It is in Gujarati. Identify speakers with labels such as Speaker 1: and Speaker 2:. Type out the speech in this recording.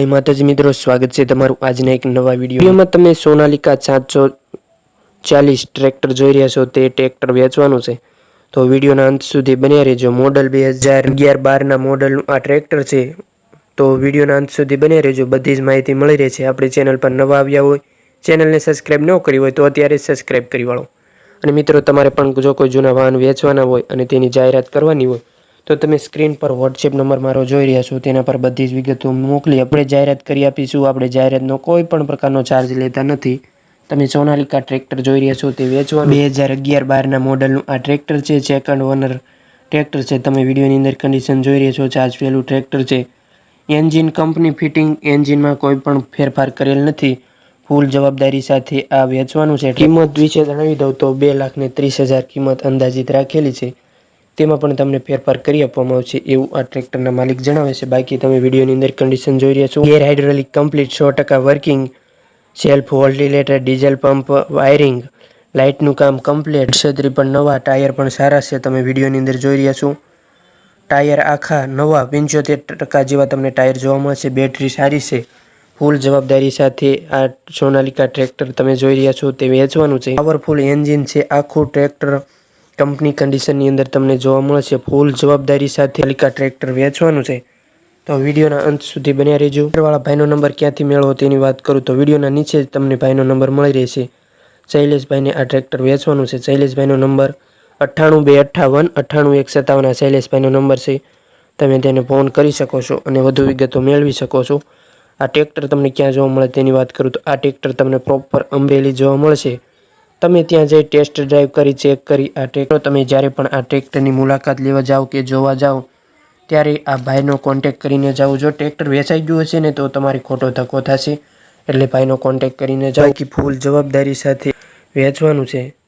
Speaker 1: જય માતાજી મિત્રો, સ્વાગત છે તમારું આજના એક નવા વિડીયોમાં તમે સોનાલિકા સાતસો ચાલીસ ટ્રેક્ટર જોઈ રહ્યા છો, તે ટ્રેક્ટર વેચવાનું છે. તો વિડીયોના અંત સુધી બન્યા રહેજો. મોડલ બે હજાર અગિયાર બારના મોડલનું આ ટ્રેક્ટર છે. તો વિડીયોના અંત સુધી બન્યા રહેજો. બધી જ માહિતી મળી રહે છે. આપણી ચેનલ પર નવા આવ્યા હોય, ચેનલને સબસ્ક્રાઇબ ન કરી હોય તો અત્યારે જ સબસ્ક્રાઇબ કરી વાળો. અને મિત્રો, તમારે પણ જો કોઈ જૂના વાહન વેચવાના હોય અને તેની જાહેરાત કરવાની હોય તો તમે સ્ક્રીન પર વોટ્સએપ નંબર મારો જોઈ રહ્યા છો, તેના પર બધી જ વિગતો મોકલી આપણે જાહેરાત કરી આપીશું. આપણે જાહેરાતનો કોઈ પણ પ્રકારનો ચાર્જ લેતા નથી. તમે સોનાલિકા ટ્રેક્ટર જોઈ રહ્યા છો, તે વેચવાનું. બે હજાર અગિયાર બારના મોડલનું આ ટ્રેક્ટર છે સેકન્ડ ઓનર ટ્રેક્ટર છે. તમે વિડીયોની અંદર કન્ડિશન જોઈ રહ્યા છો ચાર્જ પહેલું ટ્રેક્ટર છે. એન્જિન કંપની ફિટિંગ એન્જિનમાં કોઈ પણ ફેરફાર કરેલ નથી. ફૂલ જવાબદારી સાથે આ વેચવાનું છે. કિંમત વિશે જણાવી દઉં તો બે લાખ ને ત્રીસ હજાર કિંમત અંદાજિત રાખેલી છે. તેમાં પણ તમને ફેરફાર કરી આપવામાં આવશે એવું આ ટ્રેક્ટરના માલિક જણાવે છે. બાકી તમે વિડીયોની અંદર કન્ડિશન જોઈ રહ્યા છો. ગેર હાઇડ્રોલિક કમ્પ્લીટ સો ટકા working self ventilator diesel pump wiring લાઇટનું કામ કમ્પ્લીટ છત્રી પણ નવા, ટાયર પણ સારા છે. તમે વિડીયોની અંદર જોઈ રહ્યા છો. ટાયર આખા નવા, પંચોતેર ટકા જેવા તમને ટાયર જોવા મળશે. બેટરી સારી છે. ફૂલ જવાબદારી સાથે આ સોનાલિકા ટ્રેક્ટર તમે જોઈ રહ્યા છો. તે વેચવાનું છે. પાવરફુલ એન્જિન છે. આખું ટ્રેક્ટર કંપની કન્ડિશનની અંદર તમને જોવા મળશે. ફૂલ જવાબદારી સાથે સોનાલિકા ટ્રેક્ટર વેચવાનું છે. તો વિડીયોના અંત સુધી બન્યા રહેજો. વાળા ભાઈનો નંબર ક્યાંથી મેળવો તેની વાત કરું તો વિડીયોના નીચે જ તમને ભાઈનો નંબર મળી રહેશે. શૈલેષભાઈને આ ટ્રેક્ટર વેચવાનું છે. શૈલેષભાઈનો નંબર અઠ્ઠાણું બે અઠ્ઠાવન અઠ્ઠાણું એક સત્તાવન આ શૈલેષભાઈનો નંબર છે. તમે તેને ફોન કરી શકો છો અને વધુ વિગતો મેળવી શકો છો. આ ટ્રેક્ટર તમને ક્યાં જોવા મળે તેની વાત કરું તો આ ટ્રેક્ટર તમને પ્રોપર અમરેલી જોવા મળશે. તમે ત્યાં જઈ ટેસ્ટ ડ્રાઈવ કરી ચેક કરી, આ ટ્રેક્ટર તમે જ્યારે પણ આ ટ્રેક્ટરની મુલાકાત લેવા જાઓ કે જોવા જાઓ, ત્યારે આ ભાઈનો કોન્ટેક્ટ કરીને જાઓ. જો ટ્રેક્ટર વેચાઈ ગયું હશે ને, તો તમારી ખોટો ધક્કો થશે. એટલે ભાઈનો કોન્ટેક કરીને જાઓ. કે ફૂલ જવાબદારી સાથે વેચવાનું છે.